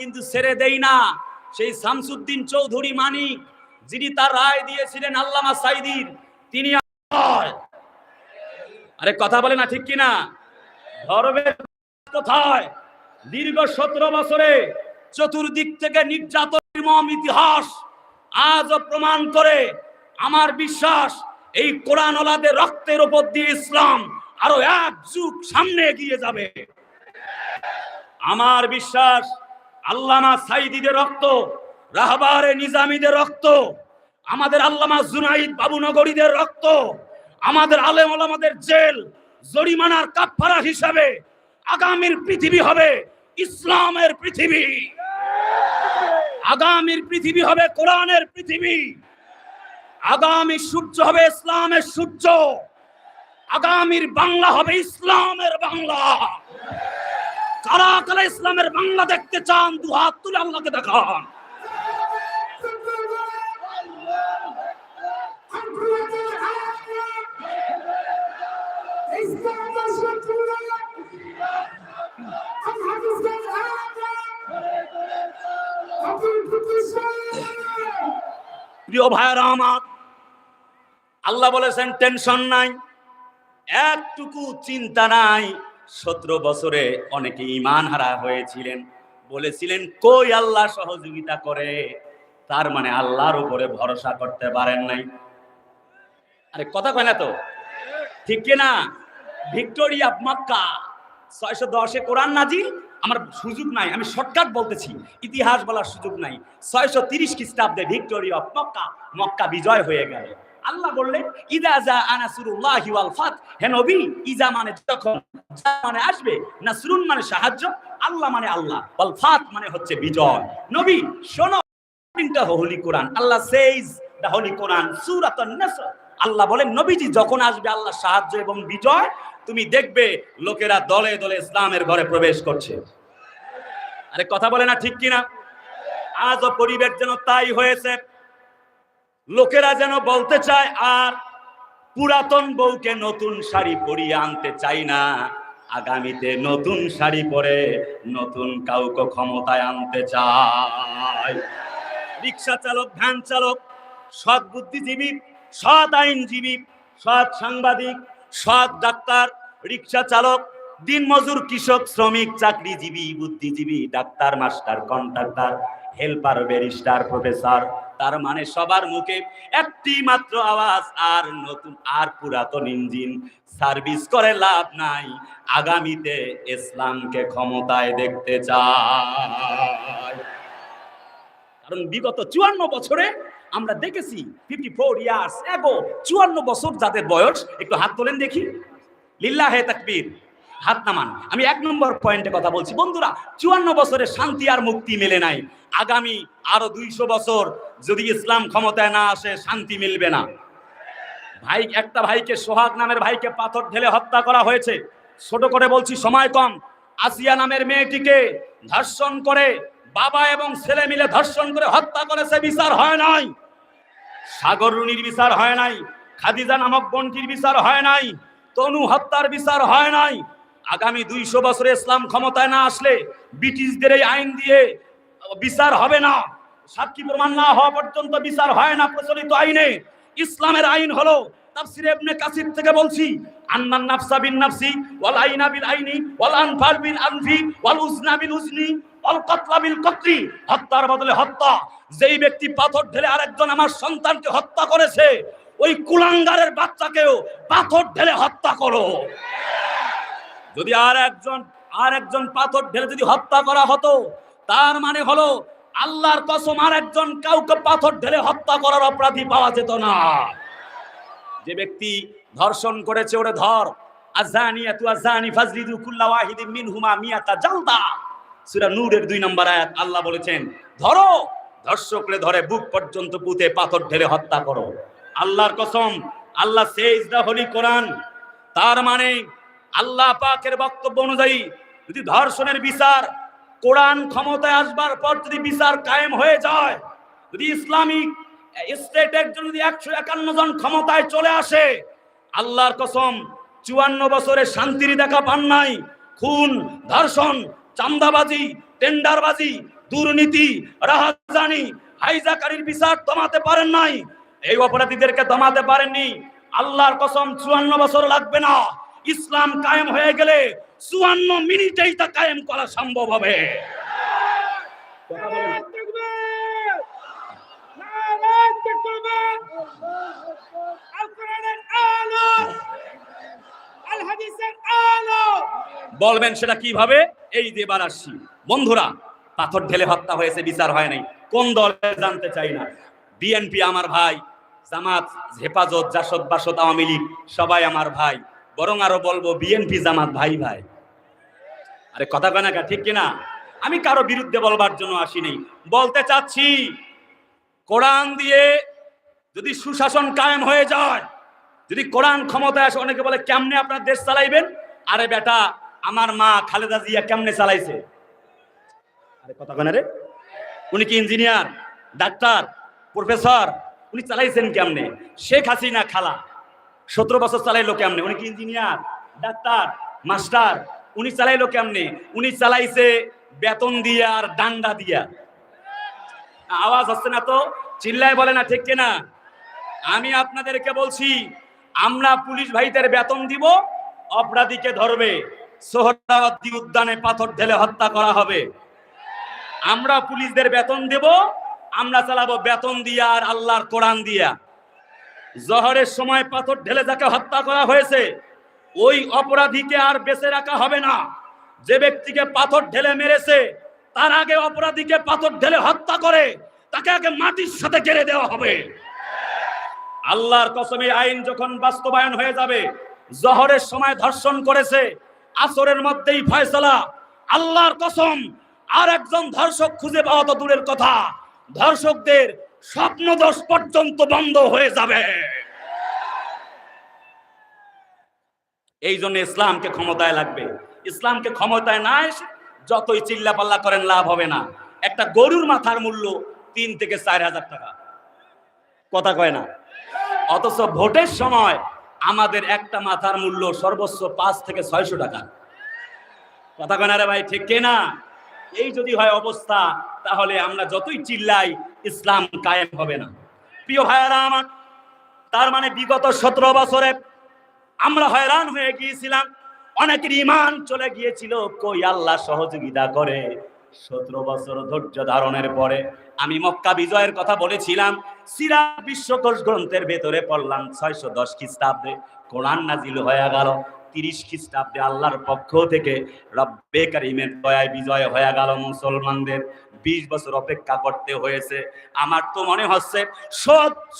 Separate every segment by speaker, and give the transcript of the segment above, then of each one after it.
Speaker 1: কিন্তু ছেড়ে দেই না। সেই শামসুদ্দিন চৌধুরী মানিক, যিনি তার রায় দিয়েছিলেন আল্লামা সাইদির, তিনি আরে কথা বলে না ঠিক কিনা? ধর্মের কোথায়? দীর্ঘ সতেরো বছরে চতুর্দিক থেকে নির্যাতন ইতিহাস আজও প্রমাণ করে আমার বিশ্বাস, এই কোরআন রক্তের উপর দিয়ে ইসলাম আরও এক যুগ সামনে এগিয়ে যাবে। আমার বিশ্বাস আল্লামা সাইদিদের রক্ত, রাহবারে নিজামীদের রক্ত, আমাদের আল্লামা জুনাইদ বাবুনগরীদের রক্ত, আমাদের আলেম ওলামাদের জেল, জরিমানার কাফারা হিসাবে আগামীর পৃথিবী হবে ইসলামের পৃথিবী। আগামীর পৃথিবী হবে কোরআনের পৃথিবী। আগামী সূর্য হবে ইসলামের সূর্য। আগামীর বাংলা হবে ইসলামের বাংলা। কারা কারা ইসলামের বাংলা দেখতে চান, দু হাত তুলে আল্লাহকে দেখান। প্রিয় ভাইয়েরা আমার, আল্লাহ বলেছেন, টেনশন নাই, একটুকু চিন্তা নাই সতেরো বছরে অনেকে ইমান হারা হয়েছিলেন। বলেছিলেন, কই আল্লাহ সহযোগিতা করে? তার মানে আল্লাহর উপরে ভরসা করতে পারেন নাই। আরে, কথা কয় না তো? ঠিক না ভিক্টোরিয়া, মক্কা। ছয়শো দশে কোরআন নাজিল, আমার সুযোগ নাই, আমি শর্টকাট বলতেছি, ইতিহাস বলার সুযোগ নাই। ছয়শো তিরিশ খ্রিস্টাব্দে ভিক্টোরিয়া মক্কা মক্কা বিজয় হয়ে গেল। আল্লাহ বললেন, ইদা যা আনাসুরুল্লাহি ওয়াল ফাত। হে নবী ইজা মানে তখন যা মানে আসবে, নাসরুন মানে সাহায্য, আল্লাহ মানে আল্লাহ, ওয়াল ফাত মানে হচ্ছে বিজয়। নবী, শোনো, তিনটা হোলি কোরআন, আল্লাহ সেইজ দা হোলি কোরআন, সূরাতুন নাসর। আল্লাহ বলেন, নবীজি, যখন আসবে, আল্লাহ সাহায্য এবং বিজয়, তুমি দেখবে লোকেরা দলে দলে ইসলামের ঘরে প্রবেশ করছে। আরে কথা বলে না ঠিক কিনা? আজও পরিবেশ যেন তাই হয়েছে। লোকেরা যেন বলতে চায়, আর পুরাতন বউকে নতুন শাড়ি পরিয়ে আনতে চাই না। আগামীতে নতুন শাড়ি পরে নতুন কাউকে ক্ষমতায় আনতে চায় রিক্সা চালক, ভ্যান চালক, সৎ বুদ্ধিজীবী, সৎ আইনজীবী, সৎ সাংবাদিক, সৎ ডাক্তার, রিক্সা চালক, দিনমজুর কৃষক, শ্রমিক, চাকরিজীবী, বুদ্ধিজীবী, doctor, master, contractor, helper, barrister, professor তার মানে সবার মুখে একটি মাত্র আওয়াজ, আর নতুন, আর পুরাতন ইঞ্জিন। সার্ভিস করে লাভ নাই। আগামীতে ইসলামকে ক্ষমতায় দেখতে চায় কারণ বিগত চুয়ান্ন বছরে আমরা দেখেছি ফিফটি ফোর ইয়ার্স এগো চুয়ান্ন বছর যাদের বয়স, একটু হাত তোলেন দেখি। লিল্লা হে তাকবীর, হাত নামান। আমি এক নম্বর পয়েন্টে কথা বলছি। বন্ধুরা, চুয়ান্ন বছরে শান্তি আর মুক্তি মেলে নাই। আগামী আরও দুইশো বছর যদি ইসলাম ক্ষমতায় না আসে, শান্তি মিলবে না। ভাই, একটা ভাইকে সোহাগ নামের ভাইকে পাথর ঢেলে হত্যা করা হয়েছে। ছোট করে বলছি, সময় কম। আসিয়া নামের মেয়েটিকে ধর্ষণ করে, বাবা এবং ছেলে মিলে ধর্ষণ করে হত্যা করেছে, বিচার হয় নাই। সাগর রুনির বিচার হয় নাই। খাদিজা নামক বন্টির বিচার হয় নাই। তনু হত্যার বিচার হয় নাই। আগামী দুইশো বছরে ইসলাম ক্ষমতায় না আসলে ব্রিটিশদের এই আইন দিয়ে বিচার হবে না। সাক্ষী প্রমাণ না হওয়া পর্যন্ত বিচার হয় না, প্রচলিত আইনে। ইসলামের আইন হলো থেকে বলছি, আন্নান নাফসা বিন ওয়াল উজনা বিল হত্যার বদলে হত্যা। যেই ব্যক্তি পাথর ঢেলে আমার সন্তানকে হত্যা করেছে, ওই কুলাঙ্গারের বাচ্চাকেও পাথর ঢেলে হত্যা করো। যদি আর একজন আর একজন পাথর ঢেলে যদি হত্যা করা হতো, তার মানে হলো আল্লাহর কসম আর একজন কাউকে পাথর ঢেলে হত্যা করার অপরাধী পাওয়া যেত না। যে ব্যক্তি ধর্ষণ করেছে, ওরে ধর। জালদা। আল্লাহ বলেছেন, ধরো ধরে, বুক পর্যন্ত পুঁতে পাথর ঢেলে হত্যা করো। আল্লাহর কসম, আল্লাহ তার মানে আল্লাহ পাকের বক্তব্য অনুযায়ী যদি ধর্ষণের বিচার কোরআন ক্ষমতায় আসবার পর যদি বিচার কায়েম হয়ে যায়, যদি ইসলামিক স্টেটের জন্য যদি একশো একান্ন জন ক্ষমতায় চলে আসে, আল্লাহর কসম চুয়ান্ন বছরে শান্তির দেখা পান নাই। খুন, ধর্ষণ চান্দাবাজি টেন্ডারবাজি, দুর্নীতি, রাহাজানি, হাইজাকারীর বিচার দমাতে পারেন নাই। এই অপরাধীদেরকে দমাতে পারেননি। আল্লাহর কসম চুয়ান্ন বছর লাগবে না। ইসলাম কায়েম হয়ে গেলে চুয়ান্ন মিনিটেই তা কায়েম করা সম্ভব হবে। বলবেন সেটা কীভাবে? এই যে এবার আসছি। বন্ধুরা পাথর ঢেলে হত্যা হয়েছে বিচার হয় নাই। কোন দলে জানতে চাই না। বিএনপি আমার ভাই জামাত হেফাজত জাসদ বাসদ আওয়ামী লীগ সবাই আমার ভাই। বরং আরও বলব বিএনপি জামাত ভাই ভাই। আরে কথা কয় না কা, ঠিক কিনা? আমি কারও বিরুদ্ধে বলবার জন্য আসিনি বলতে চাচ্ছি কোরআন দিয়ে যদি সুশাসন কায়েম হয়ে যায় যদি কোরআন ক্ষমতায় আসে অনেকে বলে কেমনে আপনার দেশ চালাইবেন? আরে বেটা আমার মা খালেদা জিয়া কেমনে চালাইছে? আরে কথা কেন রে? উনি কি ইঞ্জিনিয়ার ডাক্তার প্রফেসর উনি চালাইছেন কেমনে? শেখ হাসিনা খালা। সতেরো বছর চালাইলো কেমনে? উনি কি ইঞ্জিনিয়ার ডাক্তার? মাস্টার? উনি চালাইলো কেমনে? উনি চালাইছে বেতন দিয়া আর ডান্ডা দিয়া। আওয়াজ হচ্ছে না তো? চিল্লায় বলে না, ঠিক কিনা? আমি আপনাদেরকে বলছি, আমরা পুলিশ ভাইদের বেতন দিব, অপরাধীকে ধরবে। সোহরাওয়ার্দী উদ্যানে পাথর ঢেলে হত্যা করা হবে। আমরা পুলিশদের বেতন দেব, আমরা চালাবো বেতন দিয়া আর আল্লাহর কোরআন দিয়া। জহরের সময় পাথর ঢেলে যাকে হত্যা করা হয়েছে, ওই অপরাধীকে আর বেঁচে রাখা হবে না। যে ব্যক্তিকে পাথর ঢেলে মেরেছে, তার আগে অপরাধীকে পাথর ঢেলে হত্যা করে, তাকে আগে মাটির সাথে গেড়ে দেওয়া হবে। আল্লাহর কসমে আইন যখন বাস্তবায়ন হয়ে যাবে, জহরের সময় ধর্ষণ করেছে, আসরের মধ্যেই ফয়সালা। আল্লাহর কসম, আর একজন ধর্ষক খুঁজে পাওয়া তো দূরের কথা। ধর্ষকদের স্বপ্নদোষ পর্যন্ত বন্ধ হয়ে যাবে। এই জন্য ইসলামকে ক্ষমতায় লাগবে। ইসলামকে ক্ষমতায় না এসে যতই চিল্লা পাল্লা করেন, লাভ হবে না। একটা গরুর মাথার মূল্য তিন থেকে চার হাজার টাকা। কথা কয় না? অথচ ভোটের সময় আমাদের একটা মাথার মূল্য সর্বোচ্চ পাঁচ থেকে ছয়শো টাকা। কথা কয় না রে ভাই, ঠিক না এই যদি হয় অবস্থা, তাহলে আমরা যতই চিল্লাই ইসলাম কায়েম হবে না। প্রিয় ভাইয়ারা আমার, তার মানে বিগত সতেরো বছরে আমরা হয়রান হয়ে গিয়েছিলাম। অনেকের ইমান চলে গিয়েছিল, কই আল্লাহ সহযোগিতা করে। সতেরো বছর ধৈর্য ধারণের পরে আমি মক্কা বিজয়ের কথা বলেছিলাম সিরা বিশ্বকোষ গ্রন্থের ভেতরে পড়লাম ছয়শো দশ খ্রিস্টাব্দে। কোরআন নাজিল হয়ে গেল। তিরিশ খ্রিস্টাব্দে আল্লাহর পক্ষ থেকে রব্বে কারিমের দয়ায় বিজয় হয়ে গেল মুসলমানদের। বিশ বছর অপেক্ষা করতে হয়েছে। আমার তো মনে হচ্ছে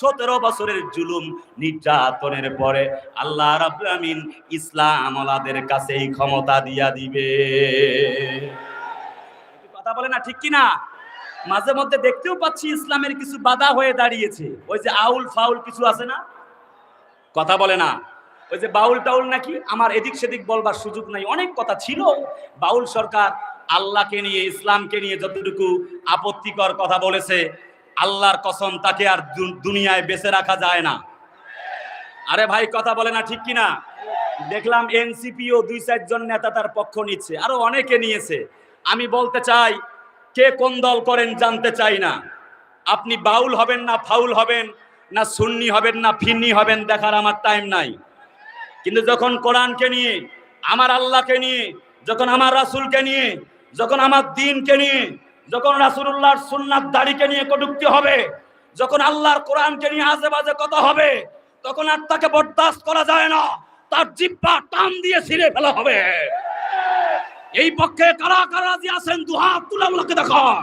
Speaker 1: সতেরো বছরের জুলুম নির্যাতনের পরে আল্লাহ আমিন ইসলাম ওলাদের কাছে এই ক্ষমতা দিয়া দিবে। কথা বলে না ঠিক কি না? মাঝে মধ্যে দেখতেও পাচ্ছি ইসলামের কিছু বাধা হয়ে দাঁড়িয়েছে। ওই যে আউল ফাউল কিছু আছে না? কথা বলে না। ওই যে বাউল টাউল নাকি? আমার এদিক সেদিক বলবার সুযোগ নাই। অনেক কথা ছিল। বাউল সরকার আল্লাহকে নিয়ে, ইসলামকে নিয়ে যতটুকু আপত্তিকর কথা বলেছে, আল্লাহর কসম তাকে আর দুনিয়ায় বেঁচে রাখা যায় না। আরে ভাই, কথা বলে না ঠিক কিনা? দেখলাম এনসিপিও দুই চারজন নেতা তার পক্ষ নিচ্ছে, আরও অনেকে নিয়েছে। আমি বলতে চাই, কে কোন দল করেন জানতে চাই না। আপনি বাউল হবেন না ফাউল হবেন, না সুন্নি হবেন না ফিন্নি হবেন দেখার আমার টাইম নাই। কিন্তু যখন কোরআনকে নিয়ে, আমার আল্লাহকে নিয়ে, যখন আমার রাসূলকে নিয়ে, যখন আমার দিনকে নিয়ে, যখন রাসূলুল্লাহর সুন্নাত দাড়িকে নিয়ে কটুক্তি হবে, যখন আল্লাহর কোরআনকে নিয়ে আজে বাজে কথা হবে, তখন আর তাকে বরদাস্ত করা যায় না। তার জিব্বা টান দিয়ে ছিঁড়ে ফেলা হবে। এই পক্ষে কারা কারা রাজি আছেন, দু হাত তুলে আমাকে দেখান।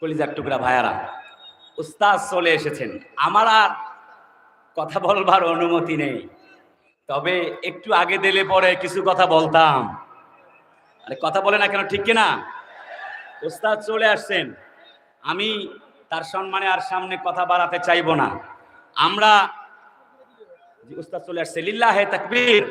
Speaker 1: কলিজার টুকরা ভাইয়ারা, উস্তাদ চলে এসেছেন। আমার আর কথা বলবার অনুমতি নেই। তবে একটু আগে দিলে পরে কিছু কথা বলতাম। আরে কথা বলে না কেন, ঠিক কিনা? উস্তাদ চলে আসছেন। আমি তার সম্মানে আর সামনে কথা বাড়াতে চাইব না। আমরা জি, উস্তাদ চলে আসছে। লিল্লাহে তাকবীর।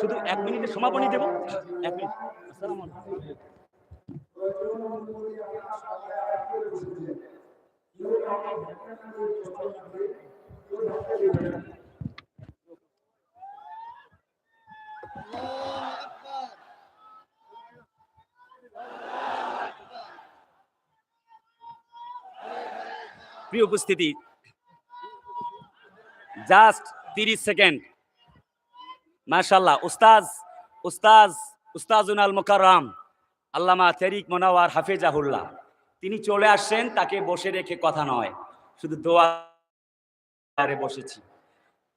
Speaker 1: শুধু এক মিনিটে সমাপনী দেব? এক মিনিট। আসসালামু আলাইকুম। প্রিয় উপস্থিতি জাস্ট তিরিশ সেকেন্ড। মাশাল্লাহ উস্তাজ উস্তাজ, উস্তাজুন আল আল্লামা তেরিক মোনাওয়ার হাফেজাহুল্লাহ। তিনি চলে আসছেন, তাকে বসে রেখে কথা নয়, শুধু দোয়ারে বসেছি।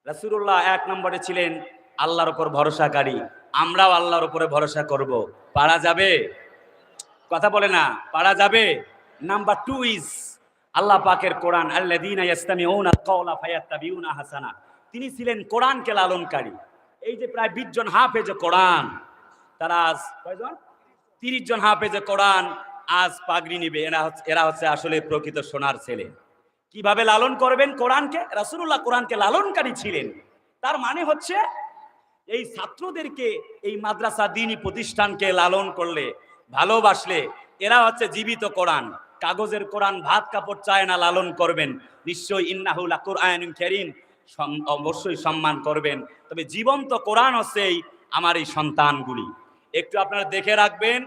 Speaker 1: রাসূলুল্লাহ এক নম্বরে ছিলেন আল্লাহর উপর ভরসাকারী আমরাও আল্লাহর উপরে ভরসা করব। পারা যাবে? কথা বলে না, পারা যাবে? নাম্বার টু ইজ আল্লাহ পাকের কোরআন ফায়াত্তাবিউনা হাসানা। তিনি ছিলেন কোরআনকে লালনকারী। এই যে প্রায় 20 জন হাফেজে কোরআন, তারা আজ কয়জন? 30 জন হাফেজে কোরআন আজ পাগড়ি নিবে। এরা এরা হচ্ছে আসলে প্রকৃত সোনার ছেলে। কীভাবে লালন করবেন কোরআনকে? রাসূলুল্লাহ কোরআনকে লালনকারী ছিলেন। তার মানে হচ্ছে এই ছাত্রদেরকে এই মাদ্রাসা দিনী প্রতিষ্ঠানকে লালন করলে, ভালোবাসলে, এরা হচ্ছে জীবিত কোরআন। কাগজের কোরআন, ভাত, কাপড় চায় না, লালন করবেন। নিশ্চয়ই ইন্নাহুল কোরআন কেরিম। অবশ্যই সম্মান করবেন। তবে জীবন্ত কোরআন হচ্ছে আমার এই সন্তানগুলি। একটু আপনারা দেখে রাখবেন,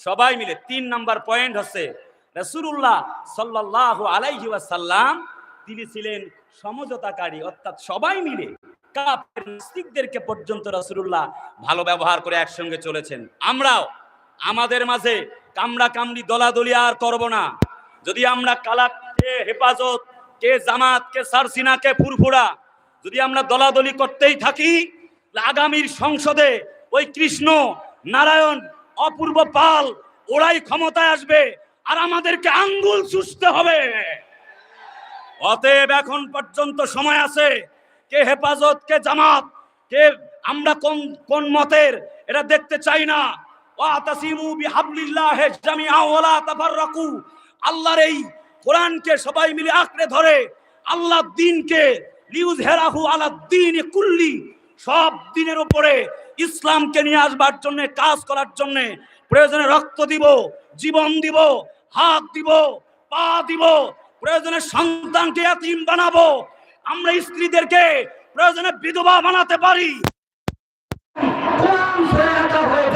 Speaker 1: সবাই মিলে তিন নাম্বার পয়েন্ট হচ্ছে রসুল্লাহ সাল্লাহ আলাইহি ওয়াসাল্লাম, তিনি ছিলেন সমঝোতাকারী, অর্থাৎ সবাই মিলে নাস্তিকদেরকে পর্যন্ত রাসূলুল্লাহ ভালো ব্যবহার করে একসঙ্গে চলেছেন। আমরাও, আমাদের মাঝে কামড়া কামড়ি দলাদলি আর করব না। যদি আমরা কালাক, কে হেফাজত, কে জামাত, কে সারসিনা, কে ফুরফুরা, যদি আমরা দলাদলি করতেই থাকি আগামীর সংসদে ওই কৃষ্ণ, নারায়ণ, অপূর্ব পাল ওরাই ক্ষমতায় আসবে আর আমাদেরকে আঙ্গুল চুষতে হবে। অতএব এখন পর্যন্ত সময় আছে কে হেফাজত, কে জামাত, কে আমরা কোন কোন মতের, এটা দেখতে চাই না। আল্লাহর এই কোরআনকে সবাই মিলে আঁকড়ে ধরে। লিউজ হেরাহু কুল্লি, সব দিনের উপরে ইসলামকে নিয়ে আসবার জন্য, কাজ করার জন্য প্রয়োজনে রক্ত দিব, জীবন দিব, হাত দিব, পা দিব, প্রয়োজনে সন্তানকে বানাবো। আমরা স্ত্রীদেরকে প্রয়োজনে বিধবা বানাতে পারি।